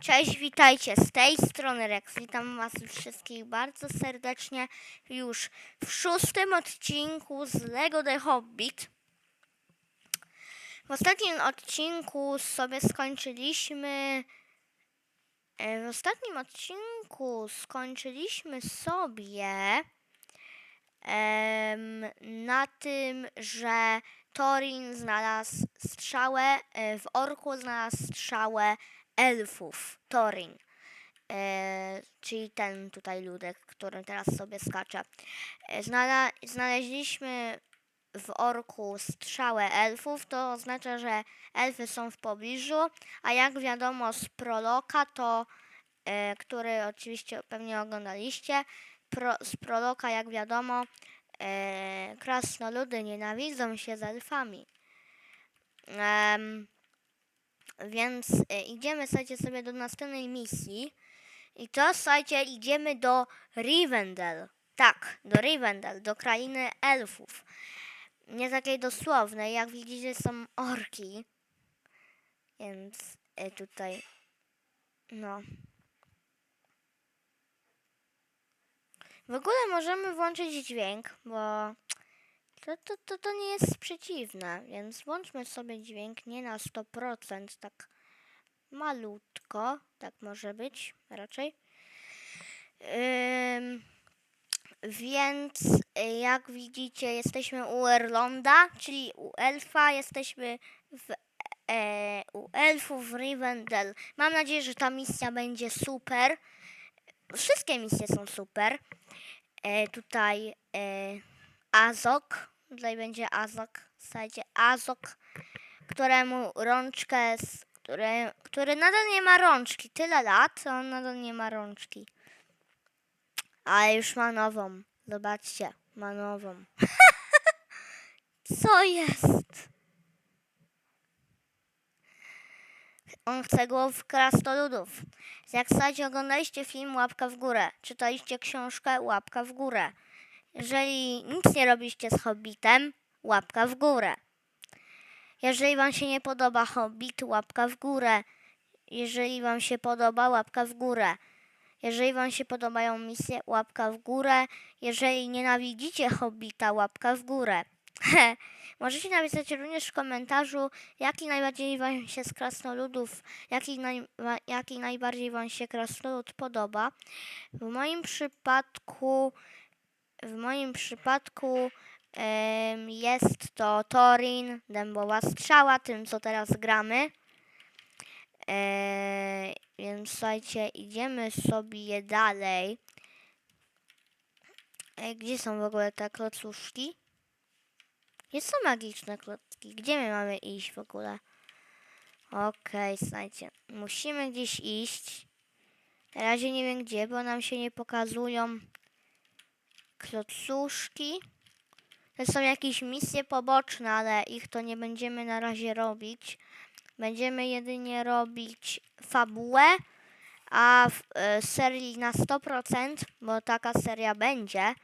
Cześć, witajcie z tej strony Rex. Witam Was wszystkich bardzo serdecznie już w szóstym odcinku z Lego The Hobbit. W ostatnim odcinku sobie skończyliśmy. e, W ostatnim odcinku skończyliśmy sobie em, na tym, że Torin znalazł strzałę, e, w orku znalazł strzałę elfów. Torin. E, czyli ten tutaj ludek, który teraz sobie skacze. E, znala- znaleźliśmy w orku strzałę elfów, to oznacza, że elfy są w pobliżu, a jak wiadomo z proloka, to e, który oczywiście pewnie oglądaliście, pro, z proloka jak wiadomo e, krasnoludy nienawidzą się z elfami. Em, więc e, idziemy, słuchajcie, sobie do następnej misji. I to, słuchajcie, idziemy do Rivendell. Tak, do Rivendell, do krainy elfów. Nie takiej dosłownej, jak widzicie są orki. Więc e, tutaj, no. W ogóle możemy włączyć dźwięk, bo to, to, to, to nie jest przeciwne, więc włączmy sobie dźwięk nie na 100%, tak malutko, tak może być raczej. Ym, więc jak widzicie jesteśmy u Erlonda, czyli u elfa, jesteśmy w, e, u elfów Rivendell. Mam nadzieję, że ta misja będzie super. Wszystkie misje są super. E, tutaj e, Azok, tutaj będzie Azok, słuchajcie, Azok, któremu rączkę, z, które, który nadal nie ma rączki, tyle lat, on nadal nie ma rączki. Ale już ma nową, zobaczcie, ma nową. Co jest? On chce głów krasnoludów. Jak słuchajcie, oglądaliście film Łapka w górę, czytaliście książkę Łapka w górę. Jeżeli nic nie robiliście z Hobbitem, łapka w górę. Jeżeli Wam się nie podoba Hobbit, łapka w górę. Jeżeli Wam się podoba, łapka w górę. Jeżeli Wam się podobają misje, łapka w górę. Jeżeli nienawidzicie Hobbita, łapka w górę. Możecie napisać również w komentarzu, jaki najbardziej Wam się z krasnoludów, jaki, naj, jaki najbardziej Wam się krasnolud podoba. W moim przypadku w moim przypadku jest to Torin, dębowa strzała, tym co teraz gramy. E, więc słuchajcie, idziemy sobie dalej. E, gdzie są w ogóle te klocuszki? Gdzie są magiczne klocki? Gdzie my mamy iść w ogóle? Okej, słuchajcie, musimy gdzieś iść. Na razie nie wiem gdzie, bo nam się nie pokazują klocuszki. To są jakieś misje poboczne, ale ich to nie będziemy na razie robić. Będziemy jedynie robić fabułę, a w e, serii na 100%, bo taka seria będzie,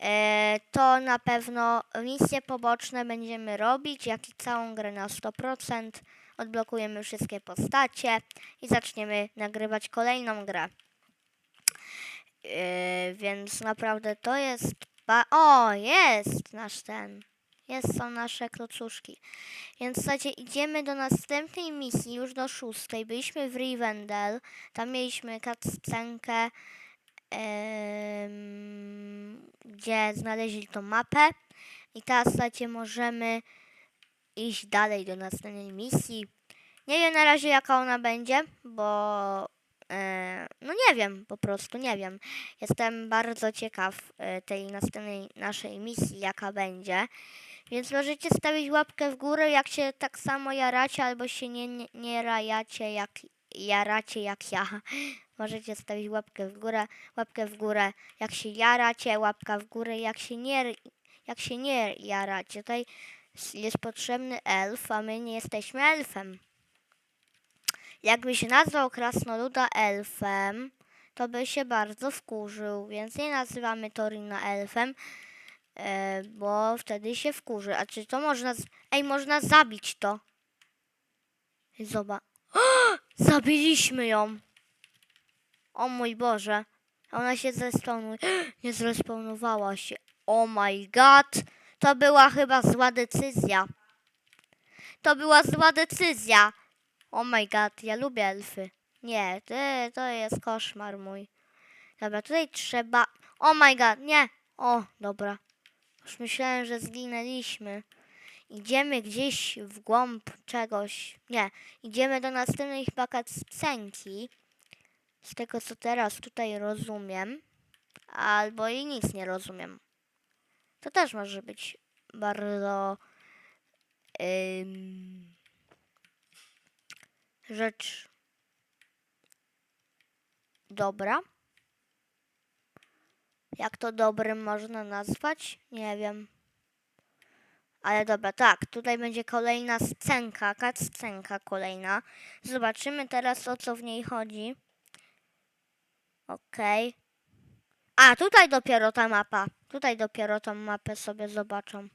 e, to na pewno misje poboczne będziemy robić, jak i całą grę na 100%. Odblokujemy wszystkie postacie i zaczniemy nagrywać kolejną grę. Yy, więc naprawdę to jest. O, jest nasz ten. Jest, są nasze klocuszki. Więc słuchajcie, idziemy do następnej misji, już do szóstej. Byliśmy w Rivendell. Tam mieliśmy cutscenkę, em, gdzie znaleźli tą mapę. I teraz, słuchajcie, możemy iść dalej do następnej misji. Nie wiem na razie, jaka ona będzie, bo no nie wiem, po prostu nie wiem. Jestem bardzo ciekaw e, tej następnej naszej misji, jaka będzie. Więc możecie stawić łapkę w górę, jak się tak samo jaracie, albo się nie, nie, nie rajacie, jak jaracie jak ja. Możecie stawić łapkę w górę, łapkę w górę, jak się jaracie, łapka w górę, jak się nie, jak się nie jaracie. Tutaj jest potrzebny elf, a my nie jesteśmy elfem. Jakbyś nazwał krasnoluda elfem, to by się bardzo wkurzył, więc nie nazywamy Torina elfem, e, bo wtedy się wkurzy. A czy to można... Ej, można zabić to. Zobacz. Zabiliśmy ją. O mój Boże. Ona się zrespawnuje. Nie zrespawnowała się. Oh my god. To była chyba zła decyzja. To była zła decyzja. Oh my god, ja lubię elfy. Nie, ty, to jest koszmar mój. Dobra, tutaj trzeba... Oh my god, nie. O, dobra. Już myślałem, że zginęliśmy. Idziemy gdzieś w głąb czegoś. Nie, idziemy do następnej chyba cutscenki. Z tego, co teraz tutaj rozumiem. Albo i nic nie rozumiem. To też może być bardzo... rzecz dobra. Jak to dobrym można nazwać? Nie wiem. Ale dobra, tak, tutaj będzie kolejna scenka, scenka kolejna. Zobaczymy teraz o co w niej chodzi. Okej. A, tutaj dopiero ta mapa. Tutaj dopiero tą mapę sobie zobaczą.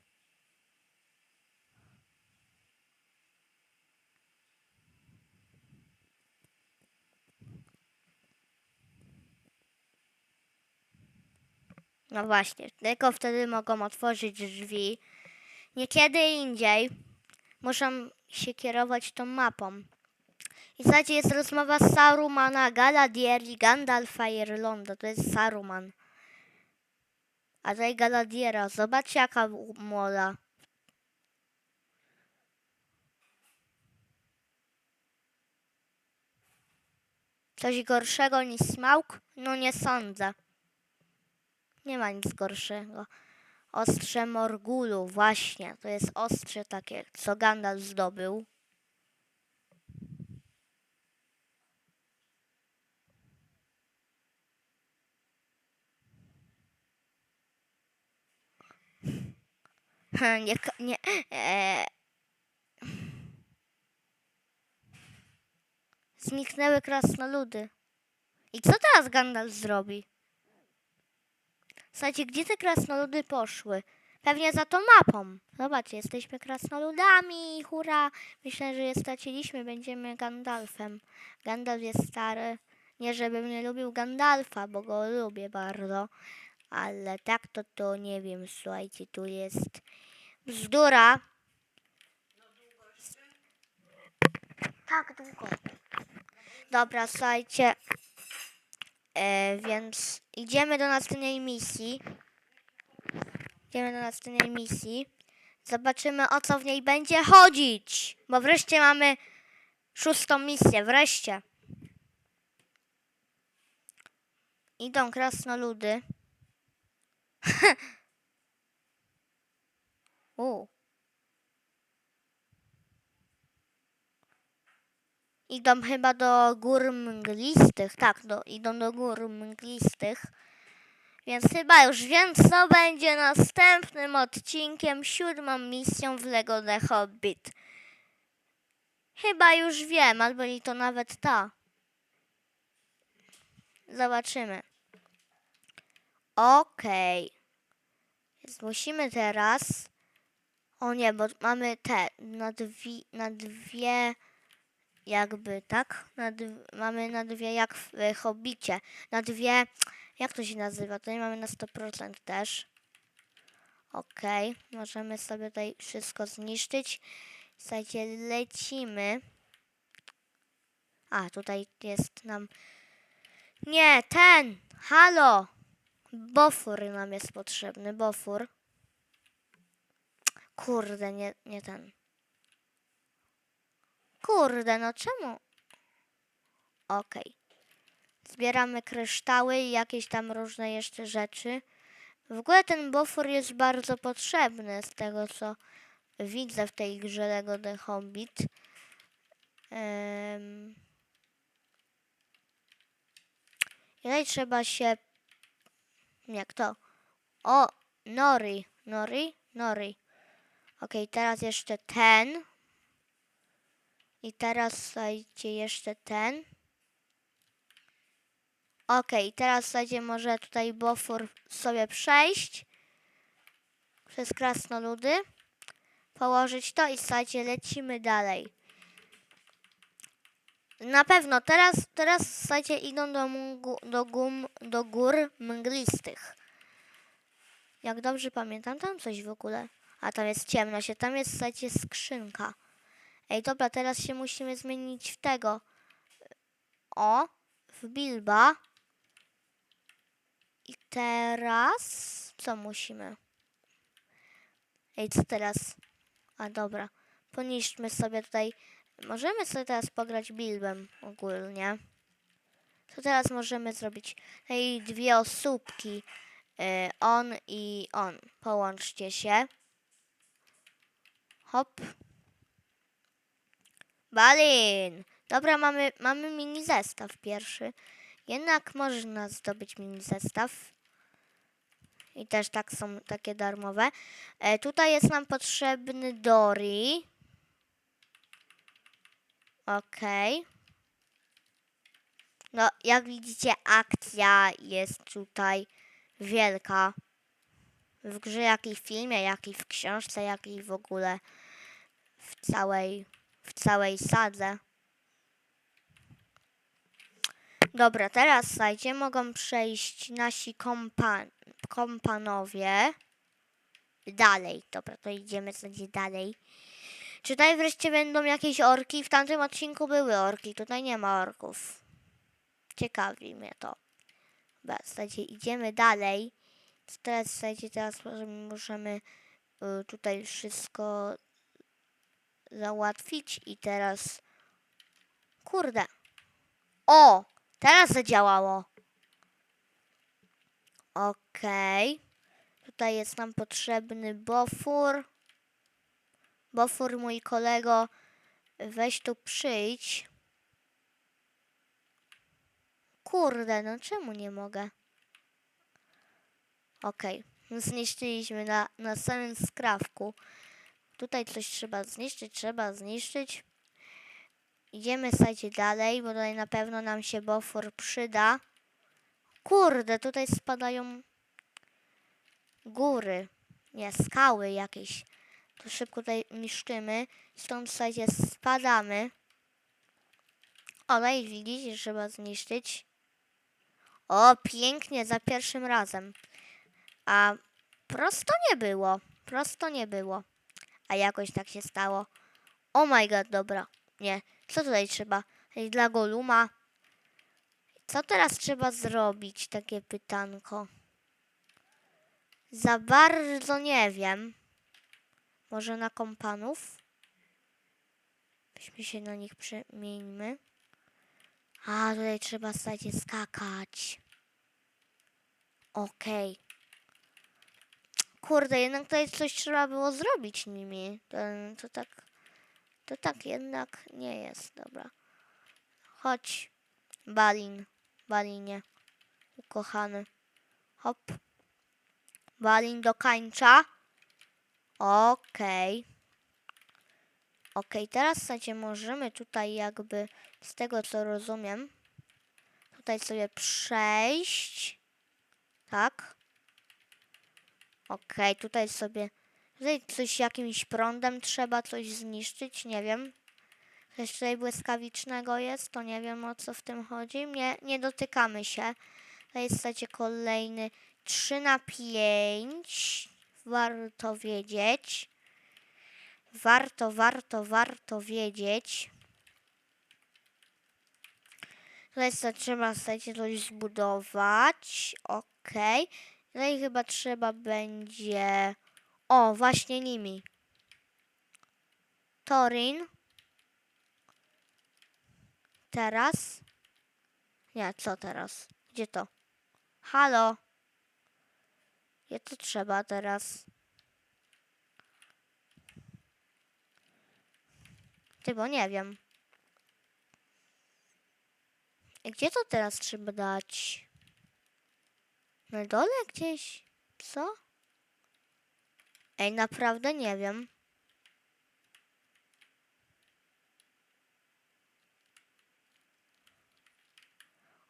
No właśnie, tylko wtedy mogą otworzyć drzwi. Niekiedy indziej muszą się kierować tą mapą. I słuchajcie, jest rozmowa Sarumana, Gandalfa i Irlanda. To jest Saruman. A tutaj Galadiera. Zobaczcie jaka młoda. Coś gorszego niż Smaug? No nie sądzę. Nie ma nic gorszego. Ostrze Morgulu, właśnie. To jest ostrze takie, co Gandalf zdobył. nie, nie, e... Zniknęły krasnoludy. I co teraz Gandalf zrobi? Słuchajcie, gdzie te krasnoludy poszły? Pewnie za tą mapą. Zobaczcie, jesteśmy krasnoludami, hurra. Myślę, że je straciliśmy, będziemy Gandalfem. Gandalf jest stary. Nie, żebym nie lubił Gandalfa, bo go lubię bardzo. Ale tak to to nie wiem, słuchajcie, tu jest bzdura. Tak długo. Dobra, słuchajcie. E, więc idziemy do następnej misji. Idziemy do następnej misji. Zobaczymy o co w niej będzie chodzić. Bo wreszcie mamy szóstą misję. Wreszcie. Idą krasnoludy. U. Idą chyba do gór mglistych. Tak, do, idą do gór mglistych. Więc chyba już wiem, co będzie następnym odcinkiem, siódmą misją w Lego The Hobbit. Chyba już wiem, albo i to nawet ta. Zobaczymy. Okej. Więc musimy teraz... O nie, bo mamy te na dwie, na dwie jakby, tak? Na mamy na dwie, jak w y, Hobbicie. Na dwie, jak to się nazywa? Tutaj mamy na 100% też. Okej, możemy sobie tutaj wszystko zniszczyć. Słuchajcie, lecimy. A, tutaj jest nam... Nie, ten! Halo! Bofur nam jest potrzebny, bofur. Kurde, nie, nie ten. Kurde, no czemu? Okej. Zbieramy kryształy i jakieś tam różne jeszcze rzeczy. W ogóle ten bofor jest bardzo potrzebny z tego, co widzę w tej grze Lego The Hobbit. Um, I trzeba się... Jak to? O, Nori. Nori? Nori. Okej, teraz jeszcze ten. I teraz słuchajcie jeszcze ten. Okej, teraz słuchajcie może tutaj Bofur sobie przejść. Przez krasnoludy. Położyć to i słuchajcie, lecimy dalej. Na pewno, teraz, teraz słuchajcie, idą do, do, gum, do gór mglistych. Jak dobrze pamiętam, tam coś w ogóle. A tam jest ciemno się, tam jest, słuchajcie, skrzynka. Ej, dobra, teraz się musimy zmienić w tego. O, w Bilba. I teraz co musimy? Ej, co teraz? A dobra, poniszczmy sobie tutaj. Możemy sobie teraz pograć Bilbem ogólnie. Co teraz możemy zrobić? Ej, dwie osóbki. Y, on i on. Połączcie się. Hop. Balin! Dobra, mamy, mamy mini zestaw pierwszy. Jednak można zdobyć mini zestaw. I też tak są takie darmowe. E, tutaj jest nam potrzebny Dory. Okej. No, jak widzicie, akcja jest tutaj wielka. W grze, jak i w filmie, jak i w książce, jak i w ogóle w całej, w całej sadze. Dobra, teraz słuchajcie, mogą przejść nasi kompan kompanowie dalej. Dobra, to idziemy sobie dalej. Czy tutaj wreszcie będą jakieś orki? W tamtym odcinku były orki, tutaj nie ma orków. Ciekawi mnie to. Dobra, słuchajcie, idziemy dalej. Teraz, słuchajcie, teraz możemy, możemy y, tutaj wszystko załatwić i teraz... Kurde. O! Teraz zadziałało. Okej. Tutaj jest nam potrzebny bofur. Bofur, mój kolego, weź tu przyjdź. Kurde, no czemu nie mogę? Okej, zniszczyliśmy na, na samym skrawku. Tutaj coś trzeba zniszczyć, trzeba zniszczyć. Idziemy słuchajcie dalej, bo tutaj na pewno nam się bofur przyda. Kurde, tutaj spadają góry. Nie, skały jakieś. To szybko tutaj niszczymy. Stąd słuchajcie spadamy. O, i widzicie, trzeba zniszczyć. O, pięknie, za pierwszym razem. A prosto nie było. Prosto nie było. A jakoś tak się stało. Oh my god, dobra. Nie, co tutaj trzeba? Dla Goluma. Co teraz trzeba zrobić? Takie pytanko. Za bardzo nie wiem. Może na kompanów? Byśmy się na nich przemieńmy. A, tutaj trzeba słuchajcie skakać. Okej. Kurde, jednak tutaj coś trzeba było zrobić nimi. To, to tak... To tak jednak nie jest, dobra. Chodź, Balin, Balinie, ukochany. Hop. Balin do kańcza. Okej. Okej, teraz słuchajcie, możemy tutaj jakby, z tego co rozumiem, tutaj sobie przejść. Tak. Okej, tutaj sobie Tutaj coś jakimś prądem trzeba coś zniszczyć, nie wiem. Coś tutaj błyskawicznego jest, to nie wiem o co w tym chodzi. Nie, nie dotykamy się. Tutaj jest słuchajcie, kolejny 3 na 5. Warto wiedzieć. Warto, warto, warto wiedzieć. Tutaj trzeba, słuchajcie, coś zbudować. Okej. Tutaj chyba trzeba będzie... O, właśnie nimi. Torin. Teraz. Nie, co teraz? Gdzie to? Halo. Gdzie to trzeba teraz? Ty, bo nie wiem. I Gdzie to teraz trzeba dać? Na dole gdzieś? Co? Ej, naprawdę nie wiem.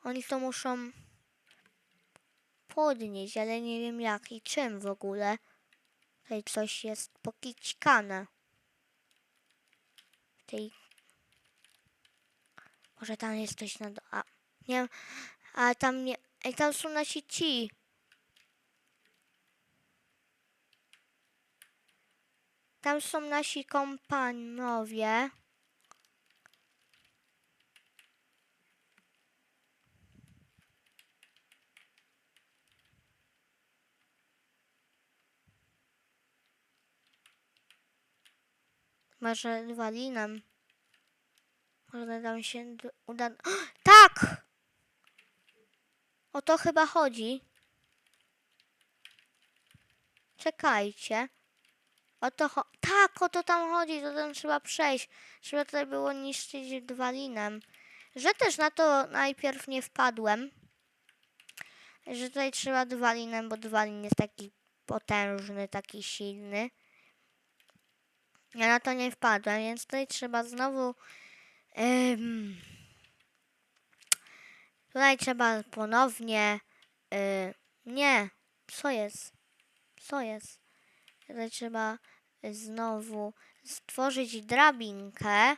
Oni to muszą podnieść, ale nie wiem jak i czym w ogóle. Tutaj coś jest pokićkane. W tej... Może tam jest coś na... Do... A, nie ale tam nie... Ej, tam są nasi ci. Tam są nasi kompanowie. Może walinem. Może nam się uda. Tak! O to chyba chodzi. Czekajcie. O to cho- tak, o to tam chodzi, to tam trzeba przejść. Trzeba tutaj było niszczyć dwalinem. Że też na to najpierw nie wpadłem. Że tutaj trzeba dwalinem, bo dwalin jest taki potężny, taki silny. Ja na to nie wpadłem, więc tutaj trzeba znowu. Ym, tutaj trzeba ponownie. y, nie, co jest? Co jest? Tutaj trzeba znowu stworzyć drabinkę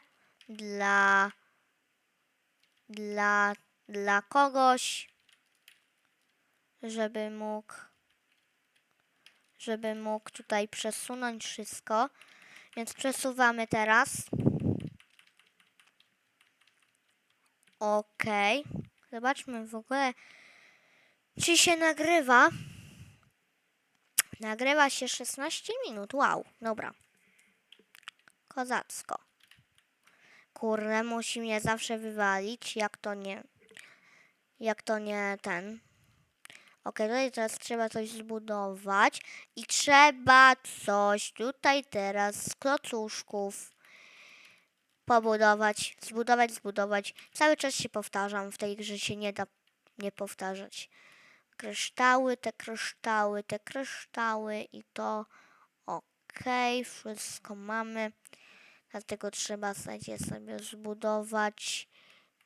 dla. dla. dla kogoś, żeby mógł. żeby mógł tutaj przesunąć wszystko. Więc przesuwamy teraz. Okej. Zobaczmy w ogóle, czy się nagrywa. Nagrywa się 16 minut. Wow, dobra. Kozacko. Kurde, musi mnie zawsze wywalić, jak to nie. Jak to nie ten. Okej, tutaj teraz trzeba coś zbudować i trzeba coś tutaj teraz z klocuszków pobudować, zbudować, zbudować. Cały czas się powtarzam, w tej grze się nie da nie powtarzać. Kryształy, te kryształy, te kryształy i to okej, wszystko mamy. Dlatego trzeba słuchajcie, sobie zbudować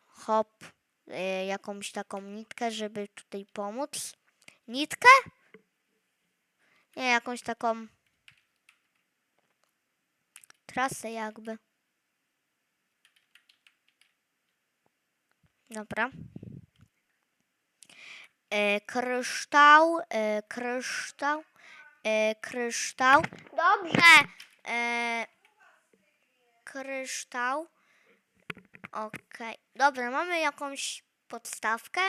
hop, y, jakąś taką nitkę, żeby tutaj pomóc. Nitkę? Nie, jakąś taką trasę jakby. Dobra. E, kryształ, e, kryształ, e, kryształ. Dobrze. E, kryształ. Okej. Dobra, mamy jakąś podstawkę?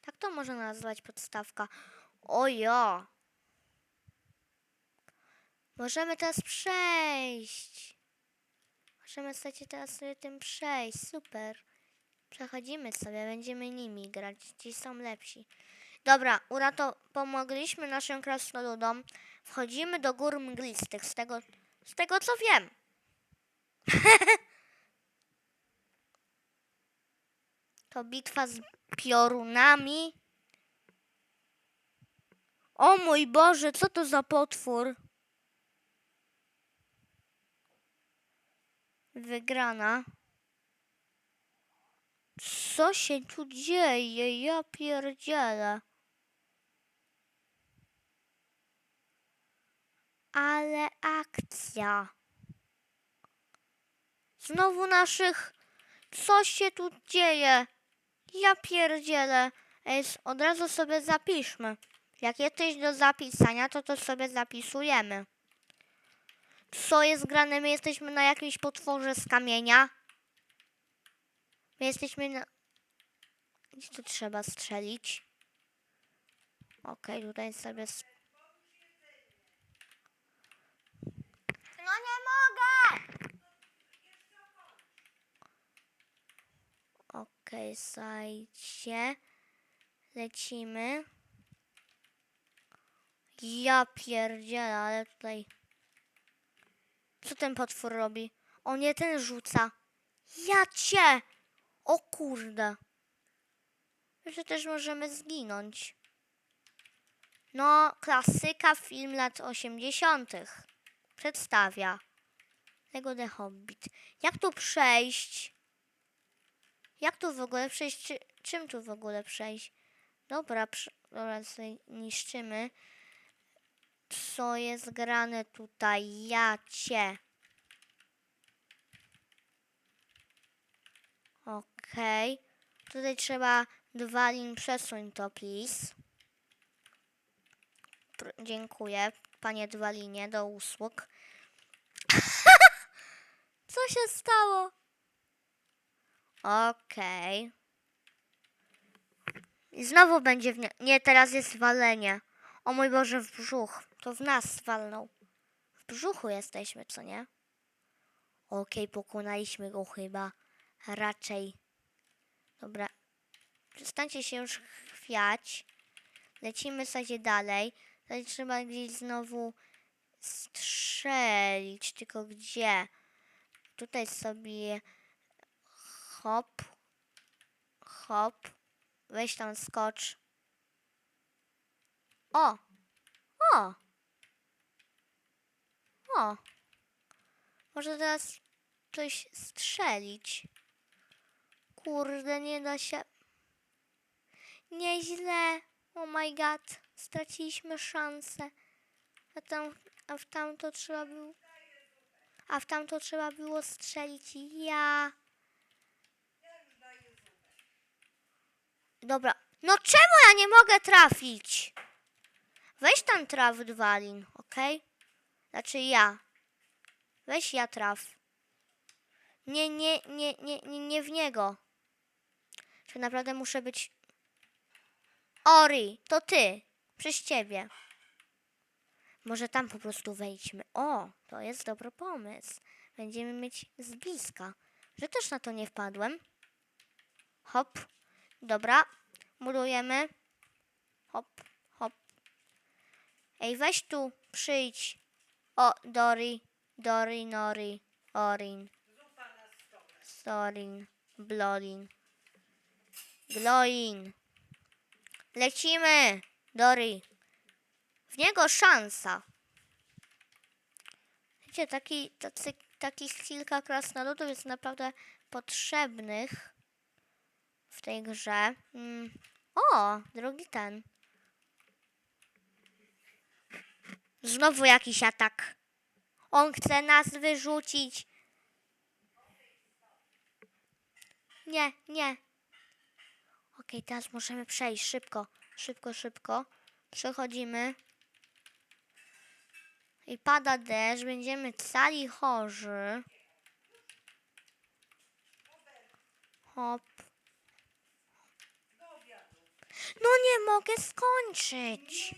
Tak to można nazwać podstawka. Ojo. Możemy teraz przejść. Możemy słuchajcie, teraz sobie tym przejść. Super. Przechodzimy sobie, będziemy nimi grać. Ci są lepsi. Dobra, urato pomogliśmy naszym krasnoludom. Wchodzimy do gór mglistych. Z tego, z tego co wiem. to bitwa z piorunami. O mój Boże, co to za potwór? Wygrana. Co się tu dzieje? Ja pierdzielę. Ale akcja. Znowu naszych... Co się tu dzieje? Ja pierdzielę. Ej, od razu sobie zapiszmy. Jak jesteś do zapisania, to to sobie zapisujemy. Co jest grane? My jesteśmy na jakimś potworze z kamienia. My jesteśmy na... Gdzie tu trzeba strzelić? Okej, tutaj sobie... No nie mogę! Okej, słuchajcie. Lecimy. Ja pierdzielę, ale tutaj... Co ten potwór robi? O nie, ten rzuca. Ja cię! O kurde. Że też możemy zginąć. No, klasyka film lat 80. Przedstawia. Tego The Hobbit. Jak tu przejść? Jak tu w ogóle przejść? Czy, czym tu w ogóle przejść? Dobra, przy, dobra, niszczymy. Co jest grane tutaj? Ja cię. Okej. Tutaj trzeba Dwalin przesuń to, please. Pr- dziękuję, panie Dwalinie, do usług. Co się stało? Okej. I znowu będzie w nie... Nie, teraz jest walenie. O mój Boże, w brzuch. To w nas walnął. W brzuchu jesteśmy, co nie? Okej, pokonaliśmy go chyba. Raczej. Dobra. Przestańcie się już chwiać. Lecimy sobie dalej. Tutaj trzeba gdzieś znowu strzelić. Tylko gdzie? Tutaj sobie hop. Hop. Weź tam skocz. O! O! O! Może teraz coś strzelić. Kurde, nie da się. Nieźle. Oh my god. Straciliśmy szansę. A, tam, a w tamto trzeba było. A w tamto trzeba było strzelić ja. Dobra. No czemu ja nie mogę trafić? Weź tam traf Dwalin, okej? Znaczy ja. Weź ja traf. Nie, nie, nie, nie, nie, nie w niego. Czy naprawdę muszę być... Ori, to ty. Przez ciebie. Może tam po prostu wejdźmy. O, to jest dobry pomysł. Będziemy mieć z bliska. Że też na to nie wpadłem. Hop. Dobra. Budujemy. Hop, hop. Ej, weź tu, przyjdź. O, Dori, Dori, Nori, Orin. Storin, Blodin. Gloin. Lecimy, Dori. W niego szansa. Wiecie, taki, tacy, takich kilka krasnoludów jest naprawdę potrzebnych w tej grze. Mm. O, drugi ten. Znowu jakiś atak. On chce nas wyrzucić. Nie, nie. Okej, teraz możemy przejść szybko, szybko, szybko. Przechodzimy. I pada deszcz, będziemy cali chorzy. Hop. No nie mogę skończyć.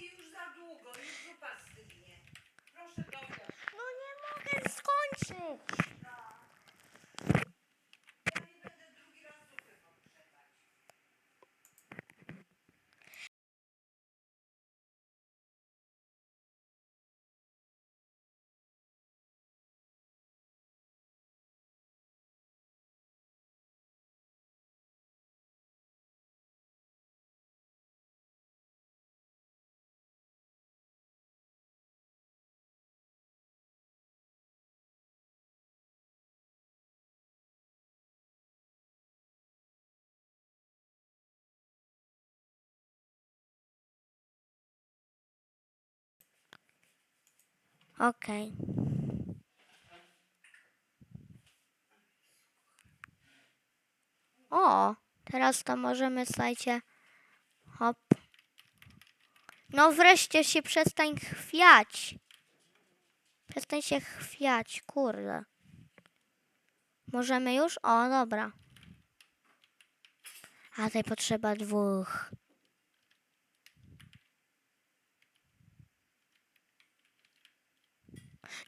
No nie mogę skończyć. Okej. O, teraz to możemy, słuchajcie, hop. No wreszcie się przestań chwiać. Przestań się chwiać, kurde. Możemy już? O, dobra. A tutaj potrzeba dwóch.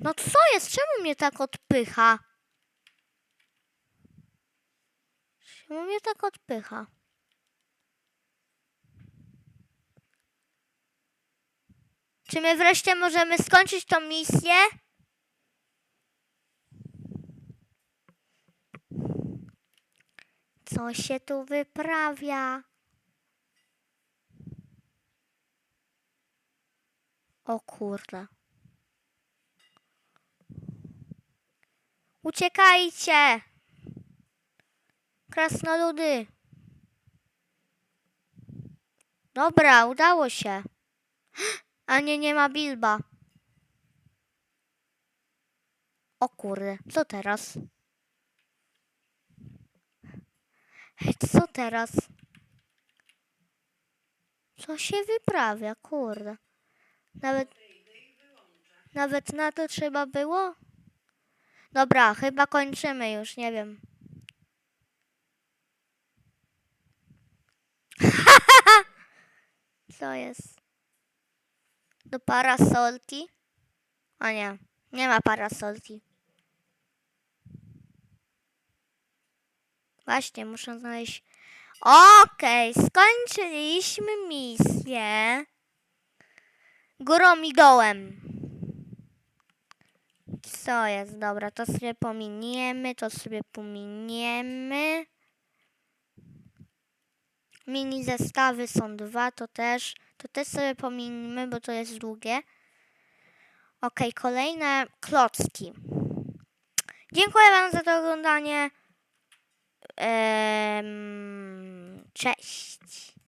No co jest? Czemu mnie tak odpycha? Czemu mnie tak odpycha? Czy my wreszcie możemy skończyć tą misję? Co się tu wyprawia? O kurde. Uciekajcie! Krasnoludy. Dobra, udało się. A nie, nie ma Bilba. O kurde, co teraz? Co teraz? Co się wyprawia, kurde. Nawet, nawet na to trzeba było? Dobra, chyba kończymy już, nie wiem. Co jest? Do parasolki? A nie, nie ma parasolki. Właśnie, muszę znaleźć. Okej, skończyliśmy misję. Górą i dołem. Co jest? Dobra, to sobie pominiemy, to sobie pominiemy. Mini zestawy są dwa, to też, to też sobie pominimy, bo to jest długie. Okej, kolejne klocki. Dziękuję Wam za to oglądanie. Em, cześć.